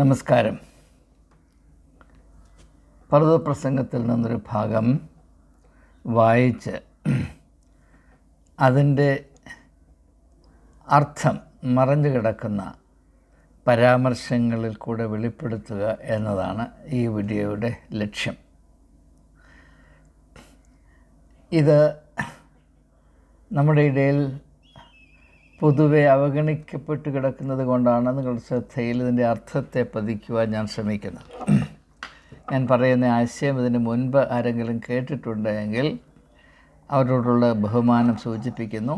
നമസ്കാരം. പർവതപ്രസംഗത്തിൽ നിന്നൊരു ഭാഗം വായിച്ച് അതിന്റെ അർത്ഥം മറഞ്ഞു കിടക്കുന്ന പരാമർശങ്ങളിൽ കൂടെ വെളിപ്പെടുത്തുക എന്നതാണ് ഈ വീഡിയോയുടെ ലക്ഷ്യം. ഇത് നമ്മുടെ ഇടയിൽ പൊതുവെ അവഗണിക്കപ്പെട്ട് കിടക്കുന്നത് കൊണ്ടാണ് നിങ്ങളുടെ ശ്രദ്ധയിൽ ഇതിന്റെ അർത്ഥത്തെ പതിക്കുവാൻ ഞാൻ ശ്രമിക്കുന്നത്. ഞാൻ പറയുന്ന ആശയം ഇതിന് മുൻപ് ആരെങ്കിലും കേട്ടിട്ടുണ്ടെങ്കിൽ അവരോടുള്ള ബഹുമാനം സൂചിപ്പിക്കുന്നു.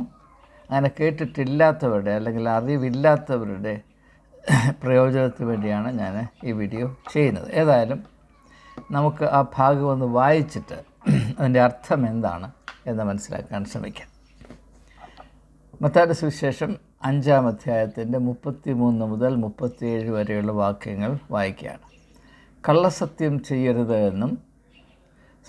അങ്ങനെ കേട്ടിട്ടില്ലാത്തവരുടെ അല്ലെങ്കിൽ അറിവില്ലാത്തവരുടെ പ്രയോജനത്തിന് വേണ്ടിയാണ് ഞാൻ ഈ വീഡിയോ ചെയ്യുന്നത്. ഏതായാലും നമുക്ക് ആ ഭാഗം ഒന്ന് വായിച്ചിട്ട് അതിന്റെ അർത്ഥം എന്താണ് എന്ന് മനസ്സിലാക്കാൻ ശ്രമിക്കാം. മത്തായുടെ സുവിശേഷം അഞ്ചാം അധ്യായത്തിന്റെ മുപ്പത്തി മൂന്ന് മുതൽ മുപ്പത്തിയേഴ് വരെയുള്ള വാക്യങ്ങൾ വായിക്കുകയാണ്. കള്ളസത്യം ചെയ്യരുത് എന്നും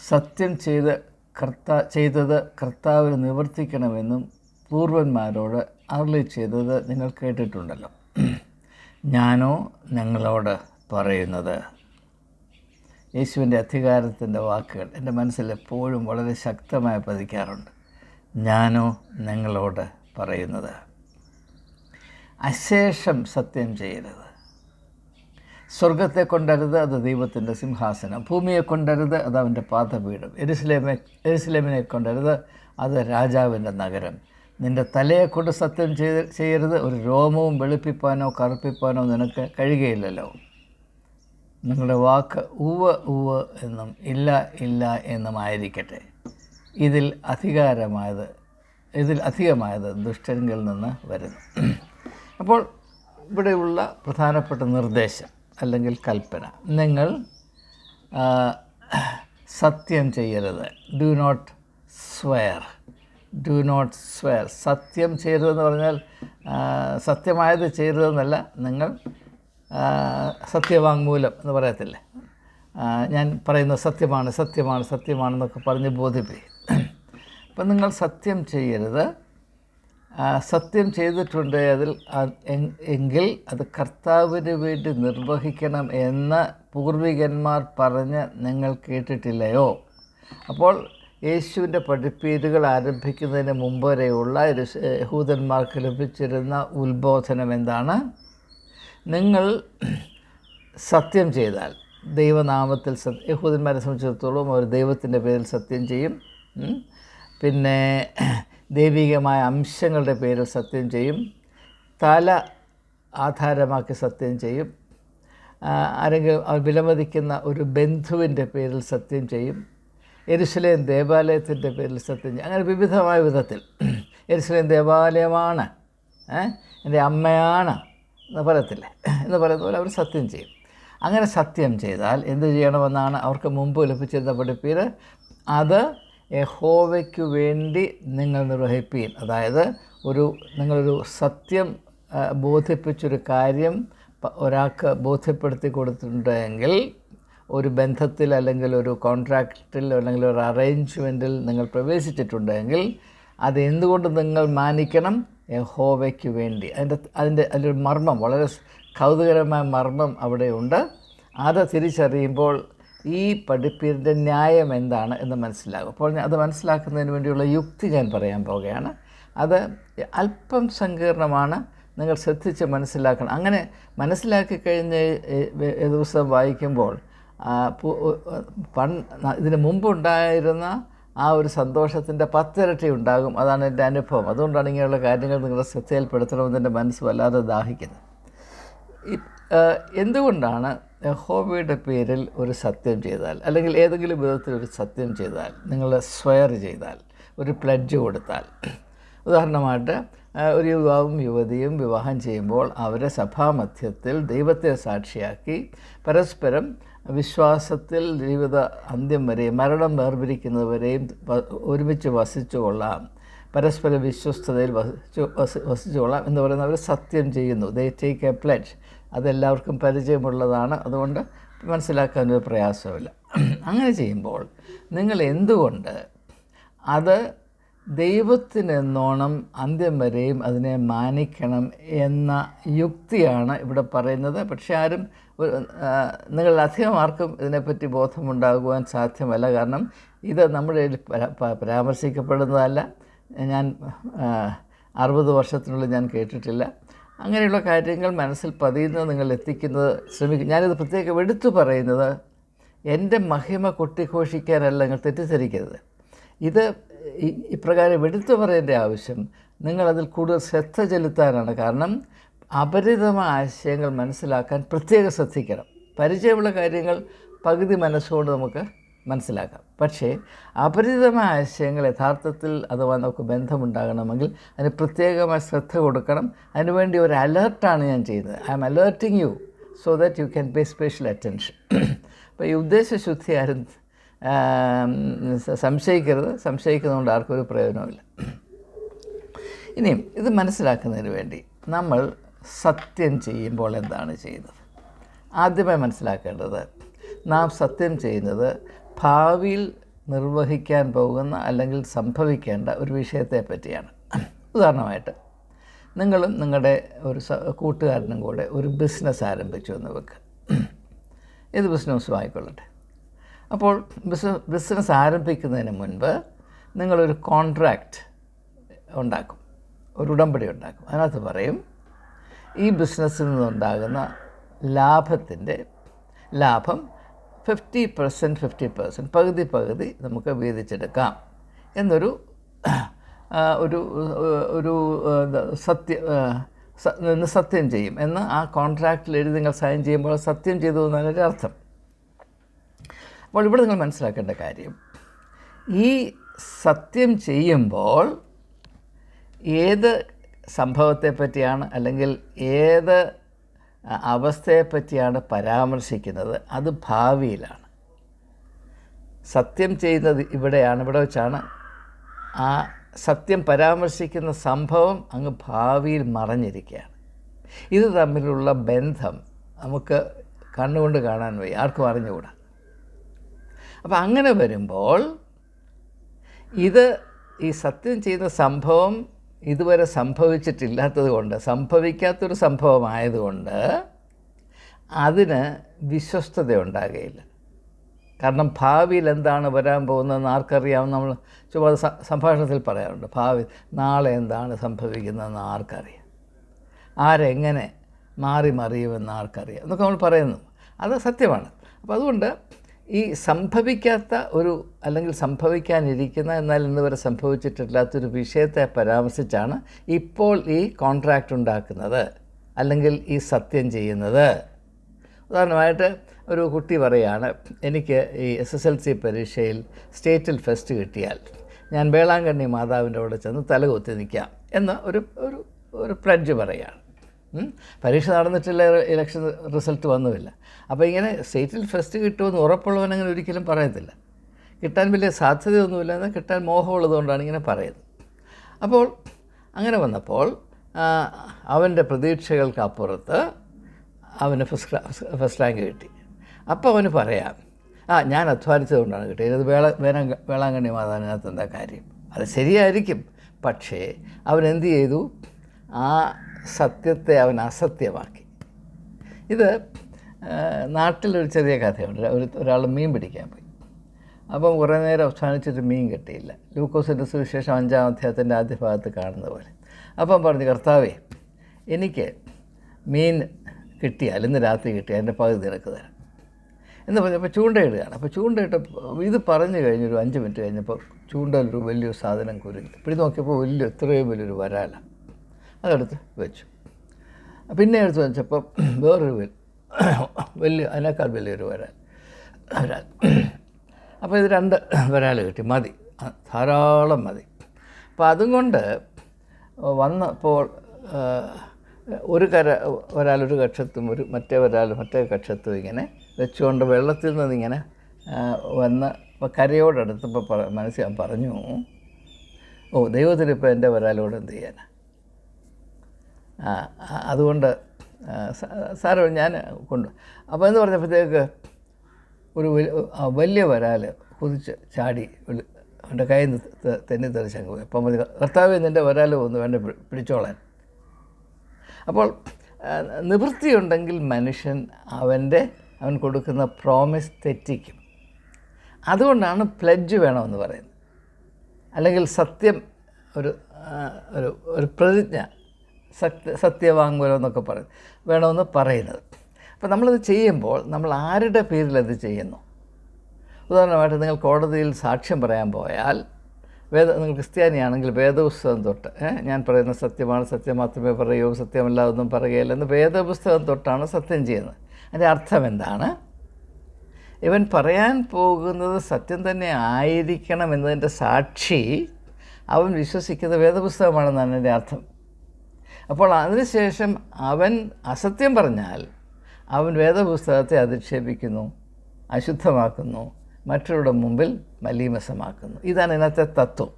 സത്യം ചെയ്ത് കർത്താ ചെയ്തത് കർത്താവിന് നിവർത്തിക്കണമെന്നും പൂർവന്മാരോട് അരളി ചെയ്തത് നിങ്ങൾ കേട്ടിട്ടുണ്ടല്ലോ. ഞാനോ നിങ്ങളോട് പറയുന്നത്. യേശുവിന്റെ അധികാരത്തിന്റെ വാക്കുകൾ എന്റെ മനസ്സിൽ എപ്പോഴും വളരെ ശക്തമായി പതിക്കാറുണ്ട്. ഞാനോ നിങ്ങളോട് പറയുന്നത്. അശേഷം സത്യം ചെയ്യരുത്. സ്വർഗത്തെ കൊണ്ടരുത് അത് ദൈവത്തിന്റെ സിംഹാസനം. ഭൂമിയെ കൊണ്ടരുത് അത് അവന്റെ പാദപീഠം. എരുസലേമെ എരുസലേമിനെ കൊണ്ടരുത് അത് രാജാവിന്റെ നഗരം. നിന്റെ തലയെ കൊണ്ട് സത്യം ചെയ്ത് ചെയ്യരുത്. ഒരു രോമവും വെളുപ്പിപ്പാനോ കറുപ്പിപ്പാനോ നിനക്ക് കഴിയുകയില്ലല്ലോ. നിങ്ങളുടെ വാക്ക് ഉവ് ഉവ് എന്നും ഇല്ല ഇല്ല എന്നും ആയിരിക്കട്ടെ. ഇതിൽ അധികാരമായത് ഇതിൽ അധികമായത് ദുഷ്ടങ്ങളിൽ നിന്ന് വരുന്നു. അപ്പോൾ ഇവിടെയുള്ള പ്രധാനപ്പെട്ട നിർദ്ദേശം അല്ലെങ്കിൽ കൽപ്പന. നിങ്ങൾ സത്യം ചെയ്യരുത്. Do not swear do not swear സത്യം ചെയ്യരുതെന്ന് പറഞ്ഞാൽ സത്യമായത് ചെയ്യരുതെന്നല്ല നിങ്ങൾ സത്യവാങ്മൂലം എന്ന് പറയത്തില്ലേ? ഞാൻ പറയുന്നത് സത്യമാണ് സത്യമാണ് സത്യമാണെന്നൊക്കെ പറഞ്ഞ് ബോധിപ്പിക്കും. അപ്പം നിങ്ങൾ സത്യം ചെയ്യരുത്. സത്യം ചെയ്തിട്ടുണ്ട് അതിൽ എങ്കിൽ അത് കർത്താവിന് വേണ്ടി നിർവഹിക്കണം എന്ന് പൂർവികന്മാർ പറഞ്ഞ് നിങ്ങൾ കേട്ടിട്ടില്ലയോ? അപ്പോൾ യേശുവിന്റെ പഠിപ്പീരുകൾ ആരംഭിക്കുന്നതിന് മുമ്പ് വരെയുള്ള യഹൂദന്മാർക്ക് ലഭിച്ചിരുന്ന ഉത്ബോധനം എന്താണ്? നിങ്ങൾ സത്യം ചെയ്താൽ ദൈവനാമത്തിൽ സത്യ യഹൂദന്മാരെ സംബന്ധിച്ചിടത്തോളം അവർ ദൈവത്തിന്റെ പേരിൽ സത്യം ചെയ്യും. പിന്നെ ദൈവികമായ അംശങ്ങളുടെ പേരിൽ സത്യം ചെയ്യും. തല ആധാരമാക്കി സത്യം ചെയ്യും. ആരെങ്കിലും വിലമതിക്കുന്ന ഒരു ബന്ധുവിന്റെ പേരിൽ സത്യം ചെയ്യും. എരുസലേം ദേവാലയത്തിന്റെ പേരിൽ സത്യം ചെയ്യും. അങ്ങനെ വിവിധമായ വിധത്തിൽ. എരുസലേം ദേവാലയമാണ്. എന്റെ അമ്മയാണ് എന്ന് പറയത്തില്ലേ? എന്ന് പറയുന്ന പോലെ അവർ സത്യം ചെയ്യും. അങ്ങനെ സത്യം ചെയ്താൽ എന്ത് ചെയ്യണമെന്നാണ് അവർക്ക് മുമ്പ് ലഭിച്ചിരുന്ന പഠിപ്പീര്? അത് യഹോവയ്ക്ക് വേണ്ടി നിങ്ങൾ നിർവഹിപ്പീൻ. അതായത് ഒരു നിങ്ങളൊരു സത്യം ബോധിപ്പിച്ചൊരു കാര്യം ഒരാൾക്ക് ബോധ്യപ്പെടുത്തി കൊടുത്തിട്ടുണ്ടെങ്കിൽ ഒരു ബന്ധത്തിൽ അല്ലെങ്കിൽ ഒരു കോൺട്രാക്റ്റിൽ അല്ലെങ്കിൽ ഒരു അറേഞ്ച്മെന്റിൽ നിങ്ങൾ പ്രവേശിച്ചിട്ടുണ്ടെങ്കിൽ അത് എന്തുകൊണ്ട് നിങ്ങൾ മാനിക്കണം? യഹോവയ്ക്ക് വേണ്ടി. അതിന്റെ അതിന്റെ അതിലൊരു മർമ്മം വളരെ കൗതുകരമായ മർമ്മം അവിടെയുണ്ട്. അത് തിരിച്ചറിയുമ്പോൾ ഈ പഠിപ്പീരിന്റെ ന്യായം എന്താണ് എന്ന് മനസ്സിലാകും. അപ്പോൾ അത് മനസ്സിലാക്കുന്നതിന് വേണ്ടിയുള്ള യുക്തി ഞാൻ പറയാൻ പോവുകയാണ്. അത് അല്പം സങ്കീർണമാണ്. നിങ്ങൾ ശ്രദ്ധിച്ച് മനസ്സിലാക്കണം. അങ്ങനെ മനസ്സിലാക്കി കഴിഞ്ഞ് ദിവസം വായിക്കുമ്പോൾ ഇതിന് മുമ്പുണ്ടായിരുന്ന ആ ഒരു സന്തോഷത്തിന്റെ പത്തിരട്ടി ഉണ്ടാകും. അതാണ് എന്റെ അനുഭവം. അതുകൊണ്ടാണ് ഇങ്ങനെയുള്ള കാര്യങ്ങൾ നിങ്ങളുടെ ശ്രദ്ധയിൽപ്പെടുത്തണമെന്ന് എന്റെ മനസ്സ് വല്ലാതെ ദാഹിക്കുന്നത്. എന്തുകൊണ്ടാണ് യഹോവയുടെ പേരിൽ ഒരു സത്യം ചെയ്താൽ അല്ലെങ്കിൽ ഏതെങ്കിലും വിധത്തിൽ ഒരു സത്യം ചെയ്താൽ നിങ്ങൾ സ്വയർ ചെയ്താൽ ഒരു പ്ലഡ്ജ് കൊടുത്താൽ. ഉദാഹരണമായിട്ട് ഒരു യുവാവും യുവതിയും വിവാഹം ചെയ്യുമ്പോൾ അവരെ സഭാമധ്യത്തിൽ ദൈവത്തെ സാക്ഷിയാക്കി പരസ്പരം വിശ്വാസത്തിൽ ജീവിത അന്ത്യം വരെയും മരണം വേർപിരിക്കുന്നതുവരെയും ഒരുമിച്ച് വസിച്ചു കൊള്ളാം പരസ്പര വിശ്വസ്തതയിൽ വസിച്ചു വസിച്ചു കൊള്ളാം എന്ന് പറയുന്നത് അവർ സത്യം ചെയ്യുന്നു. ദേ ടേക്ക് എ പ്ലഡ്ജ് അതെല്ലാവർക്കും പരിചയമുള്ളതാണ്. അതുകൊണ്ട് മനസ്സിലാക്കാൻ ഒരു പ്രയാസമില്ല അങ്ങനെ ചെയ്യുമ്പോൾ നിങ്ങൾ എന്തുകൊണ്ട് അത് ദൈവത്തിനെന്നോണം അന്ത്യം വരെയും അതിനെ മാനിക്കണം എന്ന യുക്തിയാണ് ഇവിടെ പറയുന്നത്. പക്ഷേ ആരും നിങ്ങൾ അധികം ആർക്കും ഇതിനെപ്പറ്റി ബോധമുണ്ടാകുവാൻ സാധ്യമല്ല. കാരണം ഇത് നമ്മുടെ പരാമർശിക്കപ്പെടുന്നതല്ല. ഞാൻ അറുപത് വർഷത്തിനുള്ളിൽ ഞാൻ കേട്ടിട്ടില്ല. അങ്ങനെയുള്ള കാര്യങ്ങൾ മനസ്സിൽ പതിയുന്നത് നിങ്ങൾ എത്തിക്കുന്നത് ശ്രമിക്കും. ഞാനിത് പ്രത്യേകം എടുത്തു പറയുന്നത് എന്റെ മഹിമ കൊട്ടിഘോഷിക്കാനല്ല നിങ്ങൾ തെറ്റിദ്ധരിക്കരുത്. ഇത് ഇപ്രകാരം എടുത്തു പറയേണ്ട ആവശ്യം നിങ്ങളതിൽ കൂടുതൽ ശ്രദ്ധ ചെലുത്താനാണ്. കാരണം അപരിതമായ ആശയങ്ങൾ മനസ്സിലാക്കാൻ പ്രത്യേകം ശ്രദ്ധിക്കണം. പരിചയമുള്ള കാര്യങ്ങൾ പകുതി മനസ്സുകൊണ്ട് നമുക്ക് മനസ്സിലാക്കാം. പക്ഷേ അപരിചിതമായ ആശയങ്ങൾ യഥാർത്ഥത്തിൽ അഥവാ നമുക്ക് ബന്ധമുണ്ടാകണമെങ്കിൽ അതിന് പ്രത്യേകമായി ശ്രദ്ധ കൊടുക്കണം. അതിനുവേണ്ടി ഒരു അലേർട്ടാണ് ഞാൻ ചെയ്യുന്നത്. I'm alerting you so that you can pay special attention അപ്പോൾ ഈ ഉദ്ദേശശുദ്ധി ആരും സംശയിക്കരുത്. സംശയിക്കുന്നതുകൊണ്ട് ആർക്കും ഒരു പ്രയോജനമില്ല ഇനിയും ഇത് മനസ്സിലാക്കുന്നതിന് വേണ്ടി നമ്മൾ സത്യം ചെയ്യുമ്പോൾ എന്താണ് ചെയ്യുന്നത്? ആദ്യമായി മനസ്സിലാക്കേണ്ടത് നാം സത്യം ചെയ്യുന്നത് ഭാവിയിൽ നിർവഹിക്കാൻ പോകുന്ന അല്ലെങ്കിൽ സംഭവിക്കേണ്ട ഒരു വിഷയത്തെ പറ്റിയാണ്. ഉദാഹരണമായിട്ട് നിങ്ങളും നിങ്ങളുടെ ഒരു കൂട്ടുകാരനും കൂടെ ഒരു ബിസിനസ് ആരംഭിച്ചു എന്ന് വെക്കുക ഏത് ബിസിനസ്സും ആയിക്കൊള്ളട്ടെ അപ്പോൾ ബിസിനസ് ബിസിനസ് ആരംഭിക്കുന്നതിന് മുൻപ് നിങ്ങളൊരു കോൺട്രാക്റ്റ് ഉണ്ടാക്കും. ഒരു ഉടമ്പടി ഉണ്ടാക്കും. അതിനകത്ത് പറയും ഈ ബിസിനസ്സിൽ നിന്നുണ്ടാകുന്ന ലാഭത്തിന്റെ ലാഭം ഫിഫ്റ്റി പെർസെന്റ് ഫിഫ്റ്റി പെർസെന്റ് പകുതി പകുതി നമുക്ക് വീതിച്ചെടുക്കാം. എന്നൊരു ഒരു ഒരു സത്യം സത്യ ചെയ്യും. എന്ന് ആ കോൺട്രാക്റ്റിൽ എഴുതി നിങ്ങൾ സൈൻ ചെയ്യുമ്പോൾ സത്യം ചെയ്തു എന്നാണ് ഒരു അർത്ഥം. അപ്പോൾ ഇവിടെ നിങ്ങൾ മനസ്സിലാക്കേണ്ട കാര്യം. ഈ സത്യം ചെയ്യുമ്പോൾ ഏത് സംഭവത്തെ പറ്റിയാണ് അല്ലെങ്കിൽ ഏത് അവസ്ഥയെപ്പറ്റിയാണ് പരാമർശിക്കുന്നത്. അത് ഭാവിയിലാണ്. സത്യം ചെയ്യുന്നത് ഇവിടെയാണ്. ഇവിടെ വെച്ചാണ് ആ സത്യം പരാമർശിക്കുന്ന സംഭവം അങ്ങ് ഭാവിയിൽ മറഞ്ഞിരിക്കുകയാണ്. ഇത് തമ്മിലുള്ള ബന്ധം നമുക്ക് കണ്ണുകൊണ്ട് കാണാൻ വയ്യ. ആർക്കും അറിഞ്ഞുകൂടാ. അപ്പം അങ്ങനെ വരുമ്പോൾ ഇത് ഈ സത്യം ചെയ്യുന്ന സംഭവം ഇതുവരെ സംഭവിച്ചിട്ടില്ലാത്തത് കൊണ്ട് സംഭവിക്കാത്തൊരു സംഭവമായതുകൊണ്ട് അതിന് വിശ്വസ്തത ഉണ്ടാകുകയില്ല കാരണം ഭാവിയിൽ എന്താണ് വരാൻ പോകുന്നതെന്ന് ആർക്കറിയാം നമ്മൾ ചുമ്മാ സംഭാഷണത്തിൽ പറയാറുണ്ട്. ഭാവി നാളെ എന്താണ് സംഭവിക്കുന്നതെന്ന് ആർക്കറിയാം. ആരെങ്ങനെ മാറി മറിയുമെന്ന് ആർക്കറിയാം. എന്നൊക്കെ നമ്മൾ പറയുന്നു. അത് സത്യമാണ്. അപ്പോൾ അതുകൊണ്ട് ഈ സംഭവിക്കാത്ത ഒരു അല്ലെങ്കിൽ സംഭവിക്കാനിരിക്കുന്ന എന്നാൽ ഇന്ന് വരെ സംഭവിച്ചിട്ടില്ലാത്തൊരു വിഷയത്തെ പരാമർശിച്ചാണ് ഇപ്പോൾ ഈ കോൺട്രാക്റ്റ് ഉണ്ടാക്കുന്നത് അല്ലെങ്കിൽ ഈ സത്യം ചെയ്യുന്നത് ഉദാഹരണമായിട്ട് ഒരു കുട്ടി പറയാണ് എനിക്ക് ഈ എസ് എസ് എൽ സി പരീക്ഷയിൽ സ്റ്റേറ്റിൽ ഫസ്റ്റ് കിട്ടിയാൽ ഞാൻ വേളാങ്കണ്ണി മാതാവിന്റെ അവിടെ ചെന്ന് തലകുത്തി നിൽക്കാം എന്ന ഒരു ഒരു ഒരു പ്ലഡ്ജ് പറയുകയാണ്. പരീക്ഷ നടന്നിട്ടില്ല ഇലക്ഷൻ റിസൾട്ട് വന്നുമില്ല. അപ്പോൾ ഇങ്ങനെ സ്റ്റേറ്റിൽ ഫസ്റ്റ് കിട്ടുമെന്ന് ഉറപ്പുള്ളവനങ്ങനെ ഒരിക്കലും പറയത്തില്ല. കിട്ടാൻ വലിയ സാധ്യതയൊന്നുമില്ല എന്നാൽ കിട്ടാൻ മോഹമുള്ളതുകൊണ്ടാണ് ഇങ്ങനെ പറയുന്നത്. അപ്പോൾ അങ്ങനെ വന്നപ്പോൾ അവന്റെ പ്രതീക്ഷകൾക്ക് അപ്പുറത്ത് അവന് ഫസ്റ്റ് ഫസ്റ്റ് റാങ്ക് കിട്ടി. അപ്പോൾ അവന് പറയാം ആ ഞാൻ അധ്വാനിച്ചതുകൊണ്ടാണ് കിട്ടിയത്. ഇത് വേള വേന വേളാങ്കണ്ണി മാതാവിനകത്ത് എന്താ കാര്യം? അത് ശരിയായിരിക്കും. പക്ഷേ അവൻ എന്ത് ചെയ്തു? ആ സത്യത്തെ അവൻ അസത്യമാക്കി. ഇത് നാട്ടിലൊരു ചെറിയ കഥയുണ്ട്. ഒരു ഒരാൾ മീൻ പിടിക്കാൻ പോയി. അപ്പം കുറേ നേരം അവസാനിച്ചിട്ട് മീൻ കിട്ടിയില്ല. ലൂക്കോസിന്റെ സുവിശേഷം അഞ്ചാം അധ്യായത്തിന്റെ ആദ്യ ഭാഗത്ത് കാണുന്ന പോലെ. അപ്പം പറഞ്ഞു കർത്താവേ എനിക്ക് മീൻ കിട്ടിയാൽ ഇന്ന് രാത്രി കിട്ടിയാൽ എന്റെ പകുതി നിനക്ക് തരാം. എന്ന് പറഞ്ഞപ്പോൾ ചൂണ്ടയിടുകയാണ്. അപ്പോൾ ചൂണ്ടയിട്ട് ഇത് പറഞ്ഞു കഴിഞ്ഞൊരു അഞ്ച് മിനിറ്റ് കഴിഞ്ഞപ്പോൾ ചൂണ്ടയിലൊരു വലിയൊരു സാധനം കുരുങ്ങി. പിടി നോക്കിയപ്പോൾ വലിയ ഇത്രയും വലിയൊരു വരാല. അതെടുത്ത് വെച്ചു. പിന്നെ എടുത്ത് വെച്ചപ്പോൾ വേറൊരു വൽ- വലിയ അതിനേക്കാൾ വലിയൊരു വരാൽ വരാൽ. അപ്പോൾ ഇത് രണ്ട് വരാൽ കിട്ടി. മതി. ധാരാളം മതി. അപ്പോൾ അതും കൊണ്ട് വന്നപ്പോൾ ഒരു കര ഒരാൾ ഒരു കക്ഷത്തും ഒരു മറ്റേ ഒരാൾ മറ്റേ കക്ഷത്തും ഇങ്ങനെ വെച്ചുകൊണ്ട് വെള്ളത്തിൽ നിന്നിങ്ങനെ വന്ന് അപ്പോൾ കരയോടടുത്തപ്പോൾ മനസ്സിൽ പറഞ്ഞു ഓ ദൈവത്തിന് ഇപ്പോൾ എന്റെ വരാലോട് എന്ത് ചെയ്യാനാ? ആ, ആ, അതുകൊണ്ട് സാറോ ഞാൻ കൊണ്ടു. അപ്പോൾ എന്ന് പറഞ്ഞപ്പോഴത്തേക്ക് ഒരു വലിയ വരാൽ കുതിച്ച് ചാടി അവന്റെ കൈ തെന്നി തെറിച്ചങ്ങ് പോയി. അപ്പം മതി കർത്താവ് നിന്റെ വരാൽ ഒന്ന് വേണ്ട പിടിച്ചോളാൻ. അപ്പോൾ നിവൃത്തിയുണ്ടെങ്കിൽ മനുഷ്യൻ അവന്റെ അവൻ കൊടുക്കുന്ന പ്രോമിസ് തെറ്റിക്കും. അതുകൊണ്ടാണ് പ്ലഡ്ജ് വേണമെന്ന് പറയുന്നത്. അല്ലെങ്കിൽ സത്യം ഒരു ഒരു പ്രതിജ്ഞ സത്യ സത്യവാങ്മൂലം എന്നൊക്കെ പറയും. വേണമെന്ന് പറയുന്നത്. അപ്പോൾ നമ്മളത് ചെയ്യുമ്പോൾ നമ്മൾ ആരുടെ പേരിൽ അത് ചെയ്യുന്നു? ഉദാഹരണമായിട്ട് നിങ്ങൾ കോടതിയിൽ സാക്ഷ്യം പറയാൻ പോയാൽ വേദ നിങ്ങൾ ക്രിസ്ത്യാനിയാണെങ്കിൽ വേദപുസ്തകം തൊട്ട് ഞാൻ പറയുന്ന സത്യമാണ് സത്യം മാത്രമേ പറയൂ സത്യമല്ല ഒന്നും പറയുകയില്ല എന്ന് വേദപുസ്തകം തൊട്ടാണ് സത്യം ചെയ്യുന്നത്. അതിന്റെ അർത്ഥം എന്താണ്? ഇവൻ പറയാൻ പോകുന്നത് സത്യം തന്നെ ആയിരിക്കണം എന്നതിന്റെ സാക്ഷി അവൻ വിശ്വസിക്കുന്ന വേദപുസ്തകമാണെന്നാണ് എന്റെ അർത്ഥം. അപ്പോൾ അതിനുശേഷം അവൻ അസത്യം പറഞ്ഞാൽ അവൻ വേദപുസ്തകത്തെ അധിക്ഷേപിക്കുന്നു അശുദ്ധമാക്കുന്നു മറ്റുള്ളവരുടെ മുമ്പിൽ മലീമസമാക്കുന്നു. ഇതാണ് ഇന്നത്തെ തത്വം.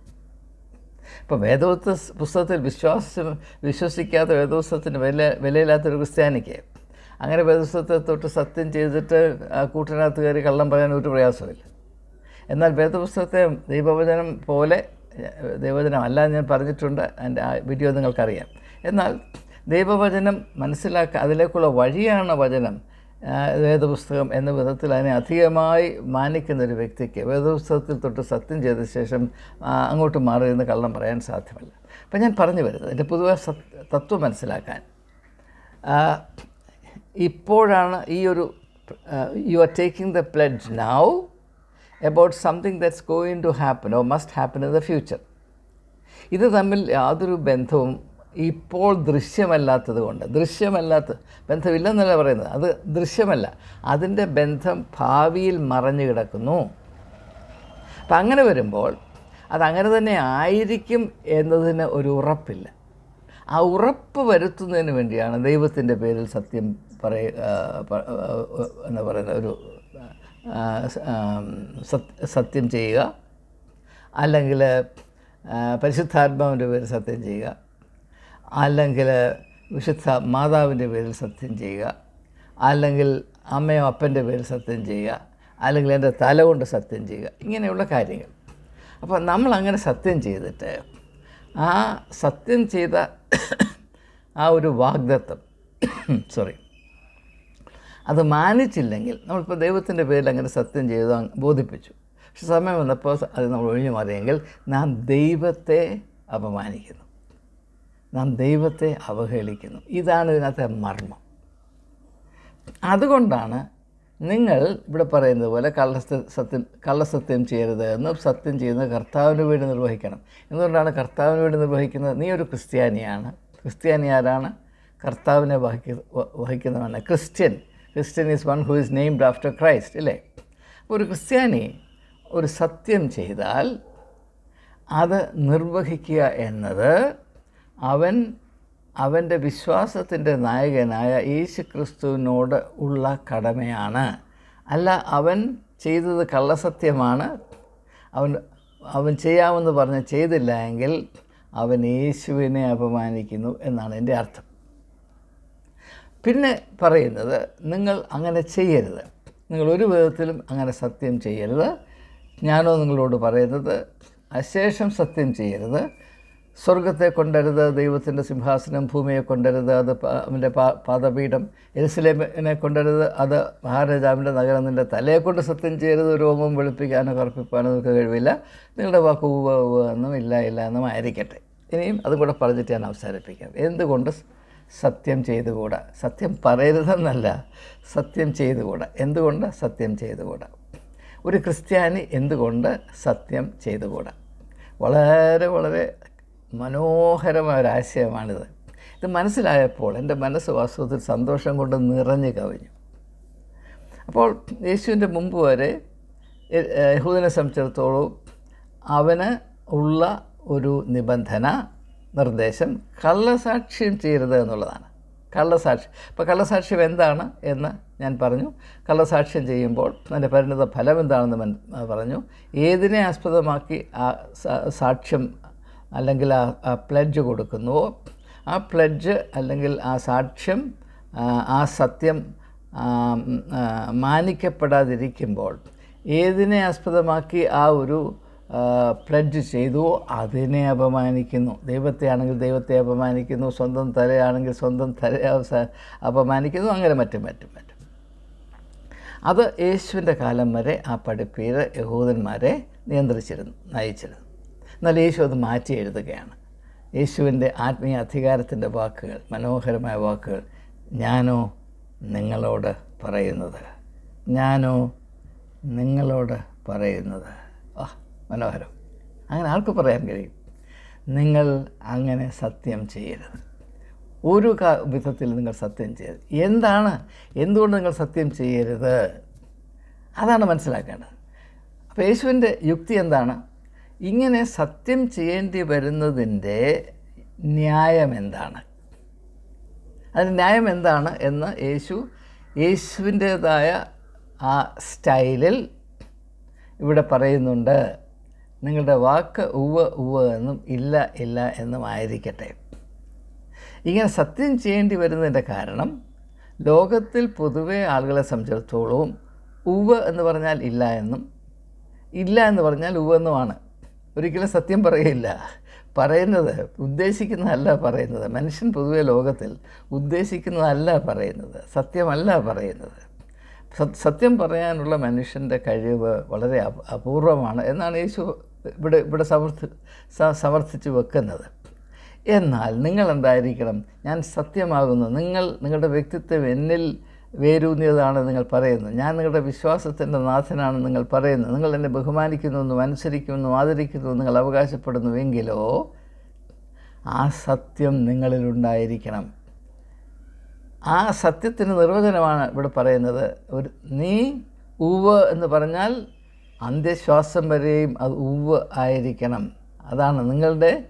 ഇപ്പോൾ വേദപുസ്ത പുസ്തകത്തിൽ വിശ്വാസം വിശ്വസിക്കാത്ത വേദപുസ്തകത്തിന് വില വിലയില്ലാത്തൊരു ക്രിസ്ത്യാനിക്ക് അങ്ങനെ വേദപുസ്തകത്തെ തൊട്ട് സത്യം ചെയ്തിട്ട് കൂട്ടിനകത്ത് കയറി കള്ളം പറയാൻ ഒരു പ്രയാസമില്ല എന്നാൽ വേദപുസ്തകത്തെ ദൈവവചനം പോലെ ദൈവവചനം അല്ല ഞാൻ പറഞ്ഞിട്ടുണ്ട് എന്റെ ആ വീഡിയോ നിങ്ങൾക്കറിയാം. എന്നാൽ ദൈവവചനം മനസ്സിലാക്കുക അതിലേക്കുള്ള വഴിയാണ് വചനം. വേദപുസ്തകം എന്ന വിധത്തിൽ അതിനെ അധികമായി മാനിക്കുന്ന ഒരു വ്യക്തിക്ക് വേദപുസ്തകത്തിൽ തൊട്ട് സത്യം ചെയ്ത ശേഷം അങ്ങോട്ട് മാറി എന്ന് കള്ളം പറയാൻ സാധ്യമല്ല. അപ്പം ഞാൻ പറഞ്ഞു വരുന്നത് എന്റെ പൊതുവെ തത്വം മനസ്സിലാക്കാൻ. ഇപ്പോഴാണ് ഈ ഒരു you are taking the pledge now about something that's going to happen or must happen in the future ഇത് തമ്മിൽ യാതൊരു ബന്ധവും ഇപ്പോൾ ദൃശ്യമല്ലാത്തത് കൊണ്ട് ദൃശ്യമല്ലാത്ത ബന്ധമില്ലെന്നല്ല പറയുന്നത് അത് ദൃശ്യമല്ല. അതിന്റെ ബന്ധം ഭാവിയിൽ മറഞ്ഞു കിടക്കുന്നു. അപ്പം അങ്ങനെ വരുമ്പോൾ അതങ്ങനെ തന്നെ ആയിരിക്കും എന്നതിന് ഒരു ഉറപ്പില്ല. ആ ഉറപ്പ് വരുത്തുന്നതിന് വേണ്ടിയാണ് ദൈവത്തിന്റെ പേരിൽ സത്യം പറയ എന്ന പറയുന്ന ഒരു സത്യം ചെയ്യുക. അല്ലെങ്കിൽ പരിശുദ്ധാത്മാവിന്റെ പേര് സത്യം ചെയ്യുക. അല്ലെങ്കിൽ വിശുദ്ധ മാതാവിന്റെ പേരിൽ സത്യം ചെയ്യുക. അല്ലെങ്കിൽ അമ്മയോ അപ്പന്റെ പേരിൽ സത്യം ചെയ്യുക. അല്ലെങ്കിൽ എന്റെ തല കൊണ്ട് സത്യം ചെയ്യുക. ഇങ്ങനെയുള്ള കാര്യങ്ങൾ. അപ്പോൾ നമ്മൾ അങ്ങനെ സത്യം ചെയ്തിട്ട് ആ സത്യം ചെയ്ത ആ ഒരു വാഗ്ദത്വം സോറി അത് മാനിച്ചില്ലെങ്കിൽ നമ്മളിപ്പോൾ ദൈവത്തിന്റെ പേരിൽ അങ്ങനെ സത്യം ചെയ്തു ബോധിപ്പിച്ചു. പക്ഷെ സമയം വന്നപ്പോൾ അത് നമ്മൾ ഒഴിഞ്ഞു മാറിയെങ്കിൽ നാം ദൈവത്തെ അപമാനിക്കുന്നു. നാം ദൈവത്തെ അവഹേളിക്കുന്നു. ഇതാണ് ഇതിനകത്തെ മർമ്മം. അതുകൊണ്ടാണ് നിങ്ങൾ ഇവിടെ പറയുന്നത് പോലെ കള്ളസ സത്യം കള്ളസത്യം ചെയ്യരുത് എന്ന് സത്യം ചെയ്യുന്നത് കർത്താവിന് വേണ്ടി നിർവഹിക്കണം. എന്തുകൊണ്ടാണ് കർത്താവിന് വേണ്ടി നിർവഹിക്കുന്നത്? നീ ഒരു ക്രിസ്ത്യാനിയാണ്. ക്രിസ്ത്യാനി ആരാണ്? കർത്താവിനെ വഹിക്ക വഹിക്കുന്നവനാണ്. Christian. Christian is one who is named after Christ അല്ലേ ഒരു ക്രിസ്ത്യാനി ഒരു സത്യം ചെയ്താൽ അത് നിർവഹിക്കുക എന്നത് അവൻ അവന്റെ വിശ്വാസത്തിന്റെ നായകനായ യേശു ക്രിസ്തുവിനോട് ഉള്ള കടമയാണ്. അല്ല അവൻ ചെയ്തത് കള്ളസത്യമാണ്. അവൻ അവൻ ചെയ്യാമെന്ന് പറഞ്ഞ് ചെയ്തില്ല എങ്കിൽ അവൻ യേശുവിനെ അപമാനിക്കുന്നു എന്നാണ് എന്റെ അർത്ഥം. പിന്നെ പറയുന്നത് നിങ്ങൾ അങ്ങനെ ചെയ്യരുത്. നിങ്ങൾ ഒരു വിധത്തിലും അങ്ങനെ സത്യം ചെയ്യരുത്. ഞാനോ നിങ്ങളോട് പറയുന്നത് അശേഷം സത്യം ചെയ്യരുത്. സ്വർഗത്തെ കൊണ്ടരുത് ദൈവത്തിന്റെ സിംഹാസനം ഭൂമിയെ കൊണ്ടരുത് അത് അവന്റെ പാ പാദപീഠം എരുസലേമിനെ കൊണ്ടരുത് അത് മഹാരാജാവിന്റെ നഗരം നിന്റെ തലയെ കൊണ്ട് സത്യം ചെയ്യരുത് രോമം വെളുപ്പിക്കാനോ കറുപ്പിക്കാനോ നിങ്ങൾക്ക് കഴിവില്ല. നിങ്ങളുടെ വാക്ക് എന്നും ഇല്ല ഇല്ല എന്നും ആയിരിക്കട്ടെ. ഇനിയും അതും കൂടെ പറഞ്ഞിട്ട് ഞാൻ അവസാനിപ്പിക്കാം. എന്തുകൊണ്ട് സത്യം ചെയ്തുകൂടാ? സത്യം പറയരുതെന്നല്ല സത്യം ചെയ്തുകൂടാ? എന്തുകൊണ്ട് സത്യം ചെയ്തുകൂടാ? ഒരു ക്രിസ്ത്യാനി എന്തുകൊണ്ട് സത്യം ചെയ്തുകൂടാ? വളരെ വളരെ മനോഹരമായ ഒരു ആശയമാണിത് ഇത് മനസ്സിലായപ്പോൾ എന്റെ മനസ്സ് വാസ്തവത്തിൽ സന്തോഷം കൊണ്ട് നിറഞ്ഞു കവിഞ്ഞു. അപ്പോൾ യേശുവിന്റെ മുമ്പ് വരെ യഹൂദിനെ സംബന്ധിച്ചിടത്തോളം അവന് ഉള്ള ഒരു നിബന്ധന നിർദ്ദേശം കള്ളസാക്ഷ്യം ചെയ്യരുത് എന്നുള്ളതാണ്. കള്ളസാക്ഷി ഇപ്പോൾ കള്ളസാക്ഷ്യം എന്താണ് എന്ന് ഞാൻ പറഞ്ഞു. കള്ളസാക്ഷ്യം ചെയ്യുമ്പോൾ അതിന്റെ പരിണിത ഫലം എന്താണെന്ന് പറഞ്ഞു. ഏതിനെ ആസ്പദമാക്കി ആ സാക്ഷ്യം അല്ലെങ്കിൽ ആ പ്ലഡ്ജ് കൊടുക്കുന്നുവോ? ആ പ്ലഡ്ജ് അല്ലെങ്കിൽ ആ സാക്ഷ്യം ആ, സത്യം മാനിക്കപ്പെടാതിരിക്കുമ്പോൾ ഏതിനെ ആസ്പദമാക്കി ആ ഒരു പ്ലഡ്ജ് ചെയ്തുവോ അതിനെ അപമാനിക്കുന്നു. ദൈവത്തെ ആണെങ്കിൽ ദൈവത്തെ അപമാനിക്കുന്നു സ്വന്തം തലയാണെങ്കിൽ സ്വന്തം തല അപമാനിക്കുന്നു അങ്ങനെ മറ്റും മറ്റും മറ്റും. അത് യേശുവിന്റെ കാലം വരെ ആ പഠിപ്പീര് യഹൂദന്മാരെ നിയന്ത്രിച്ചിരുന്നു നയിച്ചിരുന്നു. എന്നാൽ യേശു അത് മാറ്റി എഴുതുകയാണ്. യേശുവിന്റെ ആത്മീയ അധികാരത്തിന്റെ വാക്കുകൾ മനോഹരമായ വാക്കുകൾ ഞാനോ നിങ്ങളോട് പറയുന്നത്? ഞാനോ നിങ്ങളോട് പറയുന്നത്? ആ മനോഹരം. അങ്ങനെ ആർക്ക് പറയാൻ കഴിയും? നിങ്ങൾ അങ്ങനെ സത്യം ചെയ്യരുത്. ഒരു വിധത്തിൽ നിങ്ങൾ സത്യം ചെയ്യരുത്. എന്താണ്? എന്തുകൊണ്ട് നിങ്ങൾ സത്യം ചെയ്യരുത്? അതാണ് മനസ്സിലാക്കേണ്ടത്. അപ്പോൾ യേശുവിന്റെ യുക്തി എന്താണ്? ഇങ്ങനെ സത്യം ചെയ്യേണ്ടി വരുന്നതിന്റെ ന്യായം എന്താണ്? അതിന് ന്യായം എന്താണ് എന്ന് യേശു യേശുവിന്റേതായ ആ സ്റ്റൈലിൽ ഇവിടെ പറയുന്നുണ്ട്. നിങ്ങളുടെ വാക്ക് ഉവ്വ ഉവ്വ എന്നും ഇല്ല ഇല്ല എന്നും ആയിരിക്കട്ടെ. ഇങ്ങനെ സത്യം ചെയ്യേണ്ടി വരുന്നതിന്റെ കാരണം ലോകത്തിൽ പൊതുവെ ആളുകളെ സംബന്ധിച്ചിടത്തോളവും ഉവ്വ് എന്ന് പറഞ്ഞാൽ ഇല്ല എന്നും ഇല്ല എന്ന് പറഞ്ഞാൽ ഉവ്വ എന്നുമാണ്. ഒരിക്കലും സത്യം പറയില്ല പറയുന്നത് ഉദ്ദേശിക്കുന്നതല്ല പറയുന്നത്. മനുഷ്യൻ പൊതുവെ ലോകത്തിൽ ഉദ്ദേശിക്കുന്നതല്ല പറയുന്നത്. സത്യമല്ല പറയുന്നത്. സത്യം പറയാനുള്ള മനുഷ്യന്റെ കഴിവ് വളരെ അപൂർവമാണ് എന്നാണ് യേശു ഇവിടെ ഇവിടെ സമർത്ഥി സമർത്ഥിച്ച് വെക്കുന്നത്. എന്നാൽ നിങ്ങൾ എന്തായിരിക്കണം ഞാൻ സത്യമാകുന്നു. നിങ്ങൾ നിങ്ങളുടെ വ്യക്തിത്വം എന്നിൽ വേരൂന്നിയതാണ് നിങ്ങൾ പറയുന്നത് ഞാൻ നിങ്ങളുടെ വിശ്വാസത്തിന്റെ നാഥനാണ് നിങ്ങൾ പറയുന്നത് നിങ്ങൾ എന്നെ ബഹുമാനിക്കുന്നുവെന്നും അനുസരിക്കുമെന്നും ആദരിക്കുന്നു നിങ്ങൾ അവകാശപ്പെടുന്നുവെങ്കിലോ ആ സത്യം നിങ്ങളിലുണ്ടായിരിക്കണം ആ സത്യത്തിന് നിർവചനമാണ് ഇവിടെ പറയുന്നത്. ഒരു നീ ഉവ് എന്ന് പറഞ്ഞാൽ അന്ത്യശ്വാസം വരെയും അത് ഉവ് ആയിരിക്കണം. അതാണ് നിങ്ങളുടെ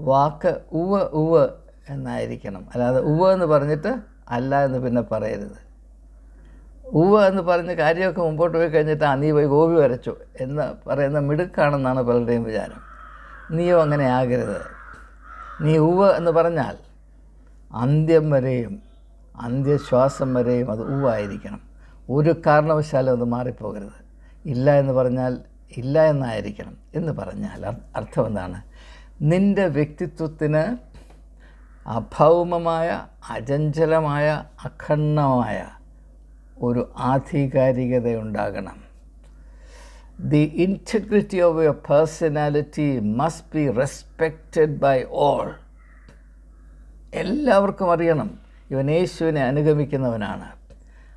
വാക്ക് ഉവ് ഉവ് എന്നായിരിക്കണം. അല്ലാതെ ഉവ് എന്ന് പറഞ്ഞിട്ട് അല്ല എന്ന് പിന്നെ പറയരുത്. ഉവ് എന്ന് പറഞ്ഞ് കാര്യമൊക്കെ മുമ്പോട്ട് പോയി കഴിഞ്ഞിട്ട് ആ നീ പോയി ഗോപി വരച്ചു എന്ന് പറയുന്ന മിടുക്കാണെന്നാണ് പലരുടെയും വിചാരം. നീയോ അങ്ങനെ ആകരുത്. നീ ഉവ്വ എന്ന് പറഞ്ഞാൽ അന്ത്യം വരെയും അന്ത്യശ്വാസം വരെയും അത് ഉവ്വായിരിക്കണം. ഒരു കാരണവശാലും അത് മാറിപ്പോകരുത്. ഇല്ല എന്ന് പറഞ്ഞാൽ ഇല്ല എന്നായിരിക്കണം എന്ന് പറഞ്ഞാൽ അർ- അർത്ഥം എന്താണ്? നിന്റെ വ്യക്തിത്വത്തിന് അഭൗമമായ അചഞ്ചലമായ അഖണ്ഡമായ ഒരു ആധികാരികതയുണ്ടാകണം. The integrity of your personality must be respected by all എല്ലാവർക്കും അറിയണം ഇവൻ യേശുവിനെ അനുഗമിക്കുന്നവനാണ്.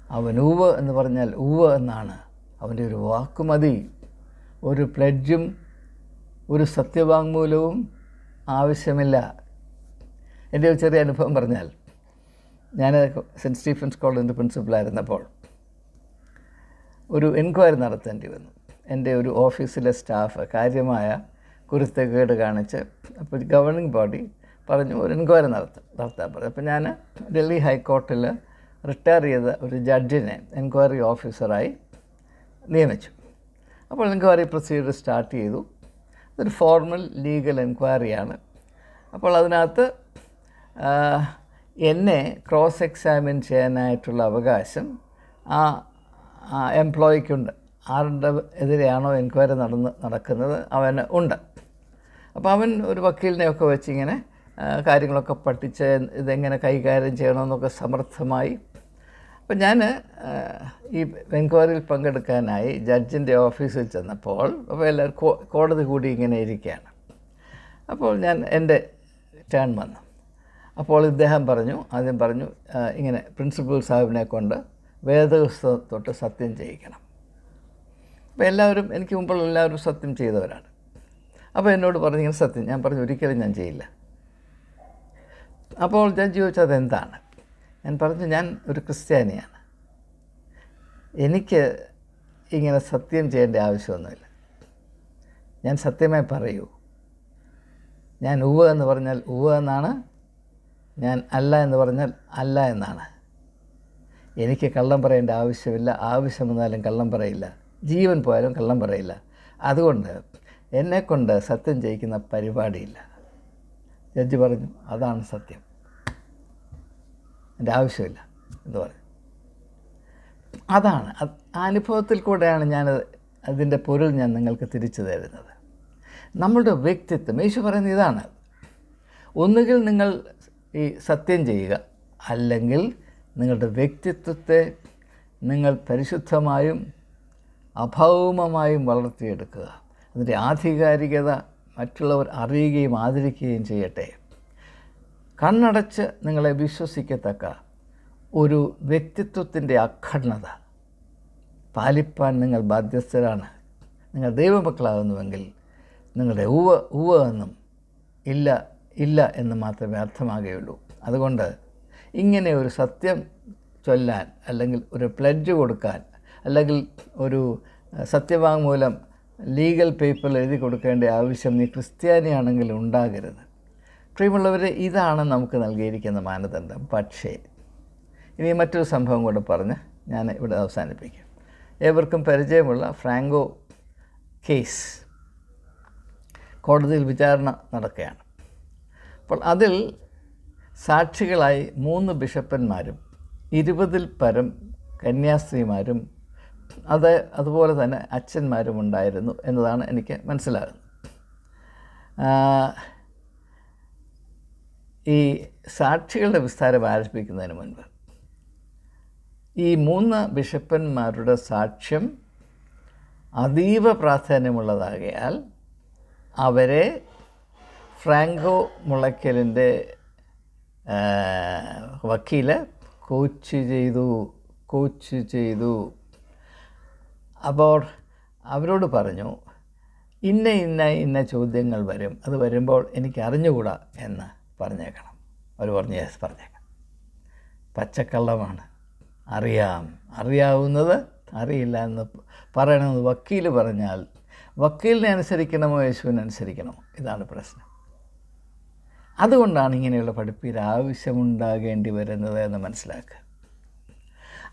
അവൻ ഊവ് എന്ന് പറഞ്ഞാൽ ഊവ് എന്നാണ്. അവന്റെ ഒരു വാക്കുമതി ഒരു പ്ലഡ്ജും ഒരു സത്യവാങ്മൂലവും ആവശ്യമില്ല. എന്റെ ഒരു ചെറിയ അനുഭവം പറഞ്ഞാൽ ഞാൻ സെന്റ് സ്റ്റീഫൻസ് കോളേജിന്റെ പ്രിൻസിപ്പളായിരുന്നപ്പോൾ ഒരു എൻക്വയറി നടത്തേണ്ടി വന്നു. എന്റെ ഒരു ഓഫീസിലെ സ്റ്റാഫ് കാര്യമായ കുരുത്തക്കേട് കാണിച്ച് അപ്പോൾ ഗവർണിംഗ് ബോഡി പറഞ്ഞു ഒരു എൻക്വയറി നടത്താം നടത്താൻ പറഞ്ഞു അപ്പോൾ ഞാൻ ഡൽഹി ഹൈക്കോർട്ടിൽ റിട്ടയർ ചെയ്ത ഒരു ജഡ്ജിനെ എൻക്വയറി ഓഫീസറായി നിയമിച്ചു. അപ്പോൾ എൻക്വയറി പ്രൊസീജിയർ സ്റ്റാർട്ട് ചെയ്തു. അതൊരു ഫോർമൽ ലീഗൽ എൻക്വയറിയാണ്. അപ്പോൾ അതിനകത്ത് എന്നെ ക്രോസ് എക്സാമിൻ ചെയ്യാനായിട്ടുള്ള അവകാശം ആ എംപ്ലോയിക്കുണ്ട്. ആരുടെ എതിരെയാണോ എൻക്വയറി നടന്ന് നടക്കുന്നത് അവന് ഉണ്ട്. അപ്പോൾ അവൻ ഒരു വക്കീലിനെയൊക്കെ വെച്ച് ഇങ്ങനെ ആ, കാര്യങ്ങളൊക്കെ പഠിച്ച് ഇതെങ്ങനെ കൈകാര്യം ചെയ്യണമെന്നൊക്കെ സമർത്ഥമായി. അപ്പം ഞാൻ ഈ എൻക്വയറിയിൽ പങ്കെടുക്കാനായി ജഡ്ജിന്റെ ഓഫീസിൽ ചെന്നപ്പോൾ അപ്പോൾ എല്ലാവരും കോടതി കൂടി ഇങ്ങനെ ഇരിക്കുകയാണ്. അപ്പോൾ ഞാൻ എന്റെ ടേൺ വന്നു. അപ്പോൾ ഇദ്ദേഹം പറഞ്ഞു ആദ്യം പറഞ്ഞു ഇങ്ങനെ പ്രിൻസിപ്പൽ സാഹിബിനെ കൊണ്ട് വേദപുസ്തകം തൊട്ട് സത്യം ചെയ്യിക്കണം. അപ്പോൾ എല്ലാവരും എനിക്ക് മുമ്പുള്ള എല്ലാവരും സത്യം ചെയ്തവരാണ്. അപ്പോൾ എന്നോട് പറഞ്ഞു ഇങ്ങനെ സത്യം ഞാൻ പറഞ്ഞു ഒരിക്കലും ഞാൻ ചെയ്യില്ല. അപ്പോൾ ഞാൻ ചോദിച്ചത് അതെന്താണ്? ഞാൻ പറഞ്ഞു ഞാൻ ഒരു ക്രിസ്ത്യാനിയാണ്. എനിക്ക് ഇങ്ങനെ സത്യം ചെയ്യേണ്ട ആവശ്യമൊന്നുമില്ല. ഞാൻ സത്യമായി പറയൂ. ഞാൻ ഉവ്വ എന്ന് പറഞ്ഞാൽ ഉവ്വ എന്നാണ് ഞാൻ അല്ല എന്ന് പറഞ്ഞാൽ അല്ല എന്നാണ്. എനിക്ക് കള്ളം പറയേണ്ട ആവശ്യമില്ല. ആവശ്യം വന്നാലും കള്ളം പറയില്ല. ജീവൻ പോയാലും കള്ളം പറയില്ല. അതുകൊണ്ട് എന്നെക്കൊണ്ട് സത്യം ജയിക്കുന്ന പരിപാടിയില്ല. ജഡ്ജി പറഞ്ഞു അതാണ് സത്യം. എന്റെ ആവശ്യമില്ല എന്ന് പറഞ്ഞു. അതാണ്. ആ അനുഭവത്തിൽ കൂടെയാണ് ഞാൻ അതിന്റെ പൊരുൾ ഞാൻ നിങ്ങൾക്ക് തിരിച്ചു തരുന്നത്. നമ്മളുടെ വ്യക്തിത്വം യേശു പറയുന്നത് ഇതാണ്. ഒന്നുകിൽ നിങ്ങൾ ഈ സത്യം ചെയ്യുക. അല്ലെങ്കിൽ നിങ്ങളുടെ വ്യക്തിത്വത്തെ നിങ്ങൾ പരിശുദ്ധമായും അഭൗമമായും വളർത്തിയെടുക്കുക. അതിന്റെ ആധികാരികത മറ്റുള്ളവർ അറിയുകയും ആദരിക്കുകയും ചെയ്യട്ടെ. കണ്ണടച്ച് നിങ്ങളെ വിശ്വസിക്കത്തക്ക ഒരു വ്യക്തിത്വത്തിന്റെ അഖണ്ഡത. പാലിപ്പാൻ നിങ്ങൾ ബാധ്യസ്ഥരാണ്. നിങ്ങൾ ദൈവമക്കളാകുന്നുവെങ്കിൽ നിങ്ങളുടെ ഉവ ഉവ എന്നും ഇല്ല ഇല്ല എന്ന് മാത്രമേ അർത്ഥമാകുകയുള്ളൂ. അതുകൊണ്ട് ഇങ്ങനെ ഒരു സത്യം ചൊല്ലാൻ അല്ലെങ്കിൽ ഒരു പ്ലഡ്ജ് കൊടുക്കാൻ അല്ലെങ്കിൽ ഒരു സത്യവാങ്മൂലം ലീഗൽ പേപ്പർ എഴുതി കൊടുക്കേണ്ട ആവശ്യം നീ ക്രിസ്ത്യാനിയാണെങ്കിൽ ഉണ്ടാകരുത്. പ്രിയമുള്ളവർ ഇതാണ് നമുക്ക് നൽകിയിരിക്കുന്ന മാനദണ്ഡം. പക്ഷേ ഇനി മറ്റൊരു സംഭവം കൂടെ പറഞ്ഞ് ഞാൻ ഇവിടെ അവസാനിപ്പിക്കും. ഏവർക്കും പരിചയമുള്ള ഫ്രാങ്കോ കേസ് കോടതിയിൽ വിചാരണ നടക്കുകയാണ്. അപ്പോൾ അതിൽ സാക്ഷികളായി മൂന്ന് ബിഷപ്പന്മാരും ഇരുപതിൽ പരം കന്യാസ്ത്രീമാരും അത് അതുപോലെ തന്നെ അച്ഛന്മാരും ഉണ്ടായിരുന്നു എന്നതാണ് എനിക്ക് മനസ്സിലാകുന്നത്. ഈ സാക്ഷികളുടെ വിസ്താരം ആരംഭിക്കുന്നതിന് മുൻപ് ഈ മൂന്ന് ബിഷപ്പന്മാരുടെ സാക്ഷ്യം അതീവ പ്രാധാന്യമുള്ളതാകയാൽ അവരെ ഫ്രാങ്കോ മുളയ്ക്കലിന്റെ വക്കീൽ കോച്ച് ചെയ്തു കോച്ച് ചെയ്തു. അപ്പോൾ അവരോട് പറഞ്ഞു ഇന്ന ഇന്ന ഇന്ന ചോദ്യങ്ങൾ വരും. അത് വരുമ്പോൾ എനിക്ക് അറിഞ്ഞുകൂടാ എന്ന് പറഞ്ഞേക്കണം. അവർ പറഞ്ഞു യെസ് പറഞ്ഞേക്കാം. പച്ചക്കള്ളമാണ്. അറിയാം. അറിയാവുന്നത് അറിയില്ല എന്ന് പറയണമെന്ന് വക്കീൽ പറഞ്ഞാൽ വക്കീലിനെ അനുസരിക്കണമോ യേശുവിനെ അനുസരിക്കണമോ? ഇതാണ് പ്രശ്നം. അതുകൊണ്ടാണ് ഇങ്ങനെയുള്ള പഠിപ്പിൽ ആവശ്യമുണ്ടാകേണ്ടി വരുന്നത് എന്ന് മനസ്സിലാക്കുക.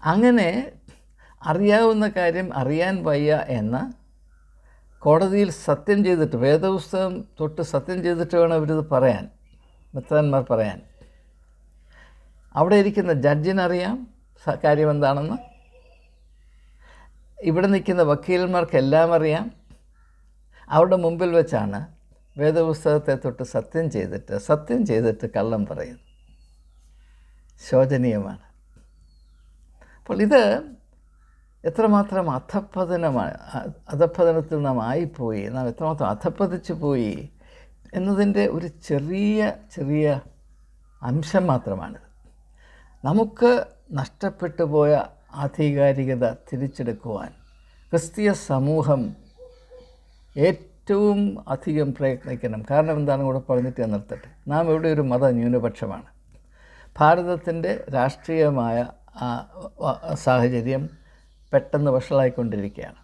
അങ്ങനെ അറിയാവുന്ന കാര്യം അറിയാൻ വയ്യ എന്ന കോടതിയിൽ സത്യം ചെയ്തിട്ട് വേദപുസ്തകം തൊട്ട് സത്യം ചെയ്തിട്ട് വേണം അവരിത് പറയാൻ മെത്രാന്മാർ പറയാൻ. അവിടെ ഇരിക്കുന്ന ജഡ്ജിനറിയാം കാര്യം എന്താണെന്ന്. ഇവിടെ നിൽക്കുന്ന വക്കീലന്മാർക്കെല്ലാം അറിയാം. അവരുടെ മുമ്പിൽ വെച്ചാണ് വേദപുസ്തകത്തെ തൊട്ട് സത്യം ചെയ്തിട്ട് സത്യം ചെയ്തിട്ട് കള്ളം പറയുന്നു. ശോചനീയമാണ്. അപ്പോൾ ഇത് എത്രമാത്രം അധപ്പതനമാണ് അധപ്പതനത്തിൽ നാം ആയിപ്പോയി നാം എത്രമാത്രം അധപ്പതിച്ചു പോയി എന്നതിന്റെ ഒരു ചെറിയ ചെറിയ അംശം മാത്രമാണിത്. നമുക്ക് നഷ്ടപ്പെട്ടു പോയ ആധികാരികത തിരിച്ചെടുക്കുവാൻ ക്രിസ്തീയ സമൂഹം ഏറ്റവും അധികം പ്രയത്നിക്കണം. കാരണം എന്താണ്? കൂടെ പറഞ്ഞിട്ട് ഞാൻ നിർത്തട്ടെ. നാം ഇവിടെ ഒരു മത ന്യൂനപക്ഷമാണ്. ഭാരതത്തിന്റെ രാഷ്ട്രീയമായ സാഹചര്യം പെട്ടെന്ന് വഷളായിക്കൊണ്ടിരിക്കുകയാണ്.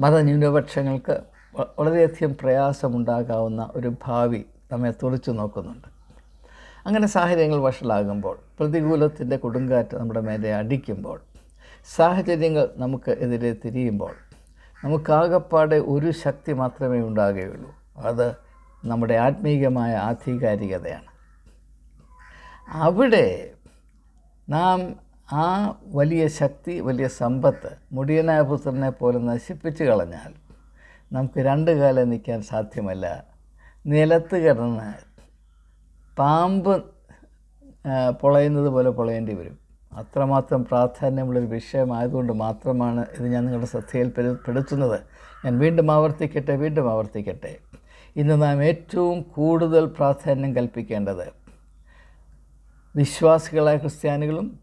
മതന്യൂനപക്ഷങ്ങൾക്ക് വളരെയധികം പ്രയാസമുണ്ടാകാവുന്ന ഒരു ഭാവി നമ്മെ തുറച്ചു നോക്കുന്നുണ്ട്. അങ്ങനെ സാഹചര്യങ്ങൾ വഷളാകുമ്പോൾ പ്രതികൂലത്തിന്റെ കൊടുങ്കാറ്റ് നമ്മുടെ മേലെ അടിക്കുമ്പോൾ സാഹചര്യങ്ങൾ നമുക്ക് എതിരെ തിരിയുമ്പോൾ നമുക്കാകപ്പാടെ ഒരു ശക്തി മാത്രമേ ഉണ്ടാകുകയുള്ളൂ. അത് നമ്മുടെ ആത്മീകമായ ആധികാരികതയാണ്. അവിടെ നാം ആ വലിയ ശക്തി വലിയ സമ്പത്ത് മുടിയനായ പുത്രനെ പോലെ നശിപ്പിച്ച് കളഞ്ഞാൽ നമുക്ക് രണ്ട് കാലം നിൽക്കാൻ സാധ്യമല്ല. നിലത്ത് കിടന്ന് പാമ്പ് പൊളയുന്നത് പോലെ പൊളയേണ്ടി വരും. അത്രമാത്രം പ്രാധാന്യമുള്ളൊരു വിഷയമായതുകൊണ്ട് മാത്രമാണ് ഇത് ഞാൻ നിങ്ങളുടെ ശ്രദ്ധയിൽ പെടുത്തുന്നത്. ഞാൻ വീണ്ടും ആവർത്തിക്കട്ടെ വീണ്ടും ആവർത്തിക്കട്ടെ. ഇന്ന് നാം ഏറ്റവും കൂടുതൽ പ്രാധാന്യം കൽപ്പിക്കേണ്ടത് വിശ്വാസികളായ ക്രിസ്ത്യാനികളും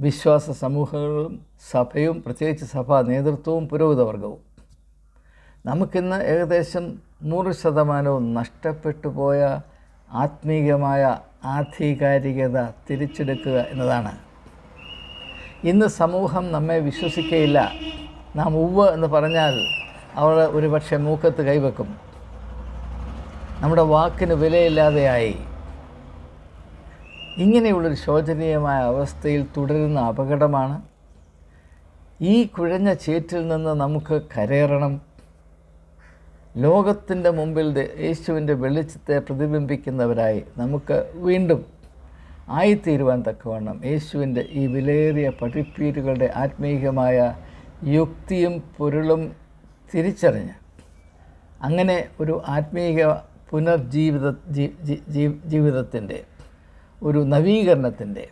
വിശ്വാസ സമൂഹങ്ങളും സഭയും പ്രത്യേകിച്ച് സഭാ നേതൃത്വവും പുരോഹിതവർഗവും. നമുക്കിന്ന് ഏകദേശം നൂറ് ശതമാനവും നഷ്ടപ്പെട്ടു പോയ ആത്മീകമായ ആധികാരികത തിരിച്ചെടുക്കുക എന്നതാണ്. ഇന്ന് സമൂഹം നമ്മെ വിശ്വസിക്കുകയില്ല നാം ഉവ്വ് എന്ന് പറഞ്ഞാൽ അവർ ഒരുപക്ഷെ മൂക്കത്ത് കൈവെക്കും. നമ്മുടെ വാക്കിന് വിലയില്ലാതെയായി. ഇങ്ങനെയുള്ളൊരു ശോചനീയമായ അവസ്ഥയിൽ തുടരുന്ന അപകടമാണ് ഈ കുഴഞ്ഞ ചേറ്റിൽ നിന്ന് നമുക്ക് കരയറണം. ലോകത്തിന്റെ മുമ്പിൽ യേശുവിന്റെ വെളിച്ചത്തെ പ്രതിബിംബിക്കുന്നവരായി നമുക്ക് വീണ്ടും ആയിത്തീരുവാൻ തക്കവണ്ണം യേശുവിന്റെ ഈ വിലയേറിയ പഠിപ്പീരുകളുടെ ആത്മീയമായ യുക്തിയും പൊരുളും തിരിച്ചറിഞ്ഞ് അങ്ങനെ ഒരു ആത്മീയ പുനർജീവിത ജീവിതത്തിന്റെ ഒരു നവീകരണത്തിന്റെ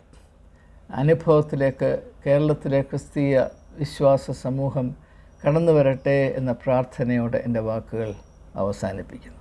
അനുഭവത്തിലേക്ക് കേരളത്തിലെ ക്രിസ്തീയ വിശ്വാസ സമൂഹം കടന്നു വരട്ടെ എന്ന പ്രാർത്ഥനയോടെ എന്റെ വാക്കുകൾ അവസാനിപ്പിക്കുന്നു.